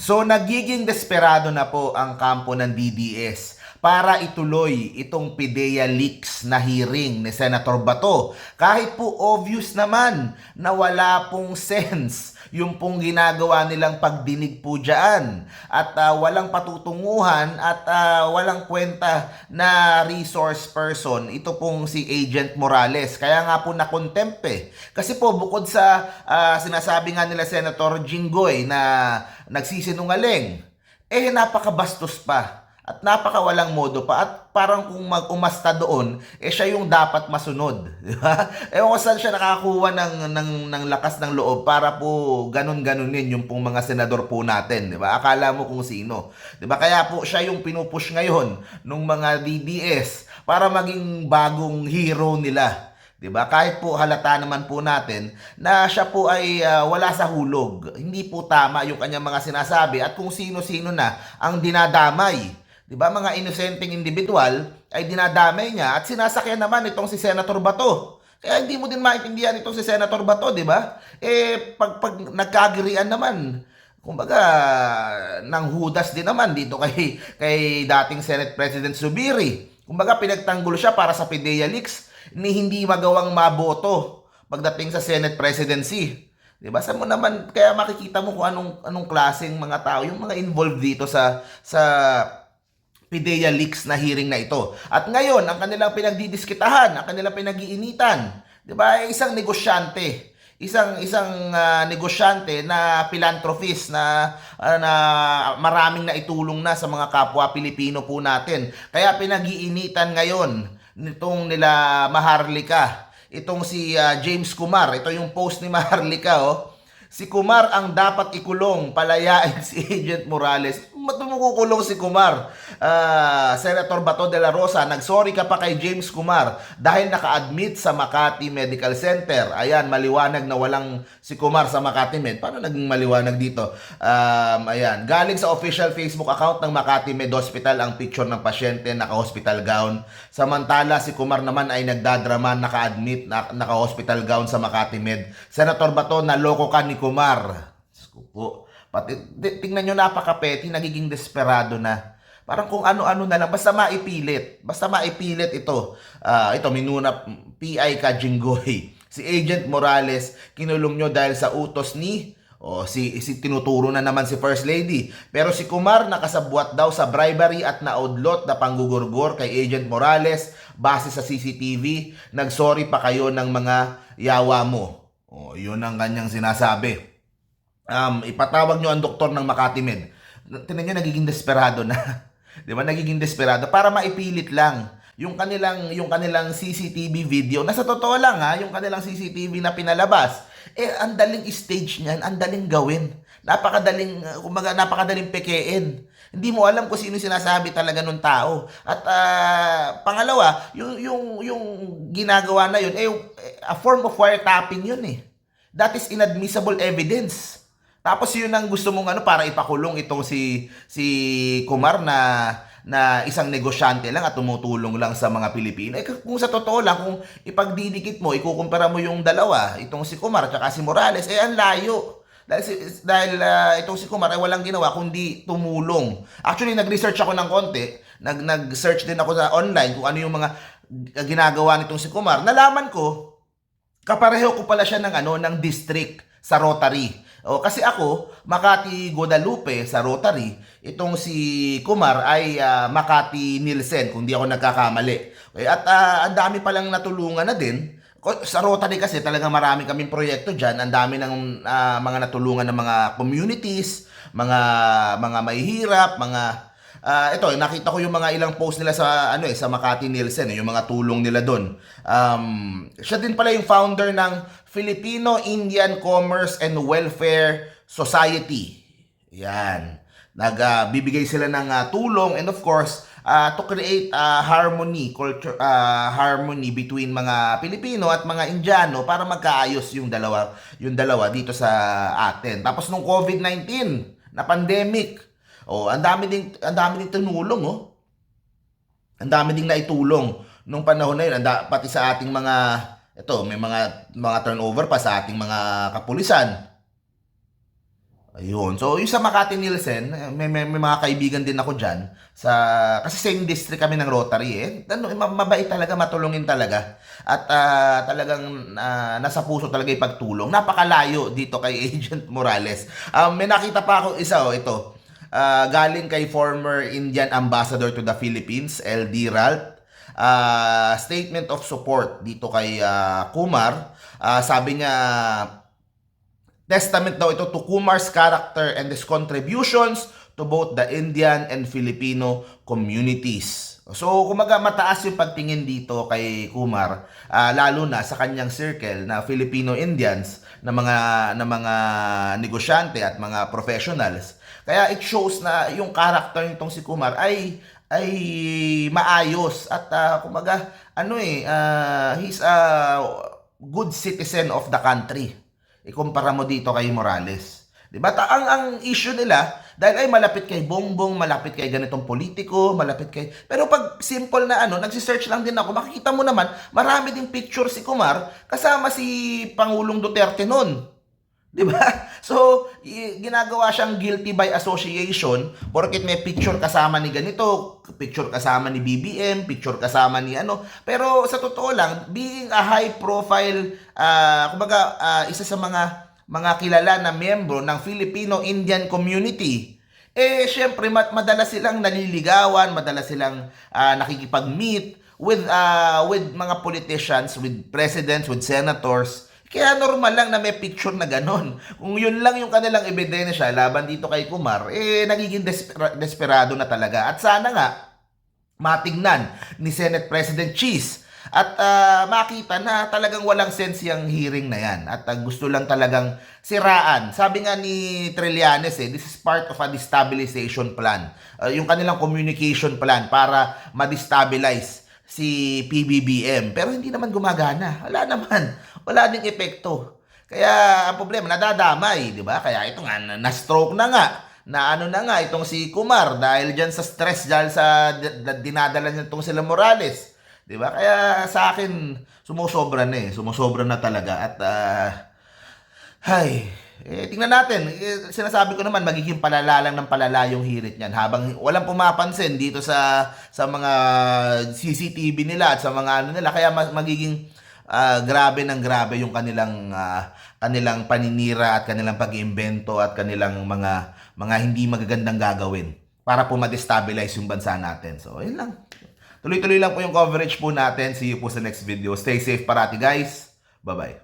So nagiging desperado na po ang kampo ng DDS para ituloy itong PIDEA leaks na hearing ni Senator Bato. Kahit po obvious naman na wala pong sense yung pong ginagawa nilang pagdinig po dyan. At ah, walang patutunguhan at ah, walang kwenta na resource person. Ito pong si Agent Morales. Kaya nga po na-contempt eh. Kasi po bukod sa ah, sinasabi nga nila Senator Jinggoy na nagsisinungaling, eh napakabastos pa. At napakawalang modo pa. At parang kung mag-umasta doon, eh siya yung dapat masunod. Di ba? Ewan ko saan siya nakakuha ng, ng, ng lakas ng loob para po ganun-ganunin yung pong mga senador po natin. Di ba? Akala mo kung sino. Di ba? Kaya po siya yung pinupush ngayon ng mga DDS para maging bagong hero nila. 'Di ba? Kahit po halata naman po natin na siya po ay ah, wala sa hulog. Hindi po tama yung kanyang mga sinasabi at kung sino-sino na ang dinadamay. 'Di ba? Mga inosenteng individual ay dinadamay niya at sinasakyan naman itong si Senator Bato. Kaya hindi mo din maintindihan itong si Senator Bato, 'di ba? Eh pag pag nagkagirian naman, kumbaga nang hudas din naman dito kay kay dating Senate President Subiri. Kumbaga pinagtanggol siya para sa PIDEA leaks ni hindi magawang maboto pagdating sa Senate presidency. 'Di ba? Sa mo naman kaya makikita mo kung anong anong klaseng mga tao yung mga involved dito sa sa PIDEA leaks na hearing na ito. At ngayon, ang kanilang pinagdidiskitahan, ang kanilang pinag-iinitan, 'di ba? Ay isang negosyante isang isang ah, negosyante na philanthropist na ah, na maraming naitulong na sa mga kapwa Pilipino po natin. Kaya pinag-iinitan ngayon nitong nila Maharlika. Itong si ah, James Kumar, ito yung post ni Maharlika oh. Si Kumar ang dapat ikulong, palayain si Agent Morales. Matumukukulong si Kumar. Ah, Senator Bato de la Rosa, nagsorry ka pa kay James Kumar dahil naka-admit sa Makati Medical Center. Ayan, maliwanag na walang si Kumar sa Makati Med. Paano naging maliwanag dito? Um, ayan, galing sa official Facebook account ng Makati Med Hospital ang picture ng pasyente naka-hospital gown. Samantala, si Kumar naman ay nagdadrama, naka-admit, na, naka-hospital gown sa Makati Med. Senator Bato, naloko ka ni Kumar. Diyos po. Pati, tingnan nyo, napakapeti, nagiging desperado na. Parang kung ano-ano na lang, basta maipilit. Basta maipilit ito. Ah, ito, minuna, PI ka, Jinggoy. Si Agent Morales, kinulong nyo dahil sa utos ni o si, si tinuturo na naman si First Lady. Pero si Kumar nakasabwat daw sa bribery at naudlot na panggugurgor kay Agent Morales base sa CCTV. Nagsorry pa kayo ng mga yawa mo. O, yun ang kanyang sinasabi um, ipatawag nyo ang doktor ng Makati Med. Tinan nyo, nagiging desperado na. Di ba? Nagiging desperado para maipilit lang yung kanilang yung kanilang CCTV video na sa totoo lang ha, yung kanilang CCTV na pinalabas, eh ang daling stage niyan, ang daling gawin. Napakadaling uh, kumbaga napakadaling pekein. Hindi mo alam kung sino sinasabi talaga nung tao. At ah, pangalawa, yung yung yung ginagawa na yun eh a form of wiretapping yun eh. That is inadmissible evidence. Tapos yun ang gusto mong ano para ipakulong itong si si Kumar na na isang negosyante lang at tumutulong lang sa mga Pilipino. Eh, kung sa totoo lang, kung ipagdidikit mo, ikukumpara mo yung dalawa, itong si Kumar at si Morales, eh ang layo. Dahil, dahil ah, itong si Kumar ay walang ginawa kundi tumulong. Actually, nag-research ako ng konti. Nag, nag-search din ako sa online kung ano yung mga ginagawa nitong si Kumar. Nalaman ko, kapareho ko pala siya ng ano ng district sa Rotary. O kasi ako, Makati Guadalupe sa Rotary, itong si Kumar ay ah, Makati Nielsen kung di ako nagkakamali. Okay, at ah, ang dami palang natulungan na din. Sa Rotary kasi talagang marami kaming proyekto diyan, ang dami ng ah, mga natulungan ng mga communities, mga mga mahihirap, mga Ah, ito, nakita ko yung mga ilang post nila sa ano eh sa Makati Nielsen, eh, yung mga tulong nila doon. Um, siya din pala yung founder ng Filipino Indian Commerce and Welfare Society. Yan. Nagbibigay sila ng ah, tulong and of course, ah, to create ah, harmony, culture ah, harmony between mga Pilipino at mga Indiano para magkaayos yung dalawa, yung dalawa dito sa atin. Tapos nung COVID-19 na pandemic, Oh, ang dami ding ang dami ding tinulong, oh. Ang dami ding naitulong nung panahon na yun, ang da- pati sa ating mga ito, may mga mga turnover pa sa ating mga kapulisan. Ayun. So, yung sa Makati Nielsen, eh, may, may, may mga kaibigan din ako dyan. Sa, kasi same district kami ng Rotary eh. Ano, ma- mabait talaga, matulungin talaga. At ah, talagang ah, nasa puso talaga yung pagtulong. Napakalayo dito kay Agent Morales. Um, may nakita pa ako isa, oh, ito. Ah, galing kay former Indian Ambassador to the Philippines, LD Ralt. Ah, statement of support dito kay ah, Kumar. Ah, sabi niya, Testament daw ito to Kumar's character and his contributions to both the Indian and Filipino communities. So, kumaga mataas yung pagtingin dito kay Kumar, ah, lalo na sa kanyang circle na Filipino Indians na mga na mga negosyante at mga professionals. Kaya it shows na yung character nitong si Kumar ay ay maayos at ah, kumaga ano eh ah, he's a good citizen of the country ikumpara mo dito kay Morales. 'Di ba? Ta- Ang ang issue nila dahil ay malapit kay Bongbong, malapit kay ganitong politiko, malapit kay Pero pag simple na ano, nagsi-search lang din ako, makikita mo naman, marami ding picture si Kumar kasama si Pangulong Duterte noon. 'Di ba? So, ginagawa siyang guilty by association porket may picture kasama ni ganito, picture kasama ni BBM, picture kasama ni ano. Pero sa totoo lang, being a high profile, ah kumbaga ah, isa sa mga mga kilala na miyembro ng Filipino-Indian community, eh syempre mat madalas silang naliligawan, madalas silang ah, nakikipag-meet with ah, with mga politicians, with presidents, with senators. Kaya normal lang na may picture na ganon. Kung yun lang yung kanilang ebidensya laban dito kay Kumar, eh nagiging desper- desperado na talaga. At sana nga, matingnan ni Senate President Cheese at ah, makita na talagang walang sense yung hearing na yan at ah, gusto lang talagang siraan. Sabi nga ni Trillanes eh, this is part of a destabilization plan. Ah, yung kanilang communication plan para ma-destabilize si PBBM. Pero hindi naman gumagana. Wala naman. Wala ding epekto. Kaya ang problema, nadadamay, di ba? Kaya ito nga, na- na-stroke na nga na ano na nga itong si Kumar dahil dyan sa stress dahil sa dinadala niya itong sila Morales. 'Di ba? Kaya sa akin sumusobra na eh, sumusobra na talaga at ah, hay, eh, tingnan natin. Eh, sinasabi ko naman magiging palala lang ng palala yung hirit niyan habang walang pumapansin dito sa sa mga CCTV nila at sa mga ano nila kaya magiging ah, grabe ng grabe yung kanilang ah, kanilang paninira at kanilang pag-iimbento at kanilang mga mga hindi magagandang gagawin para po ma-destabilize yung bansa natin. So, yun lang. Tuloy-tuloy lang po yung coverage po natin. See you po sa next video. Stay safe parati guys. Bye-bye.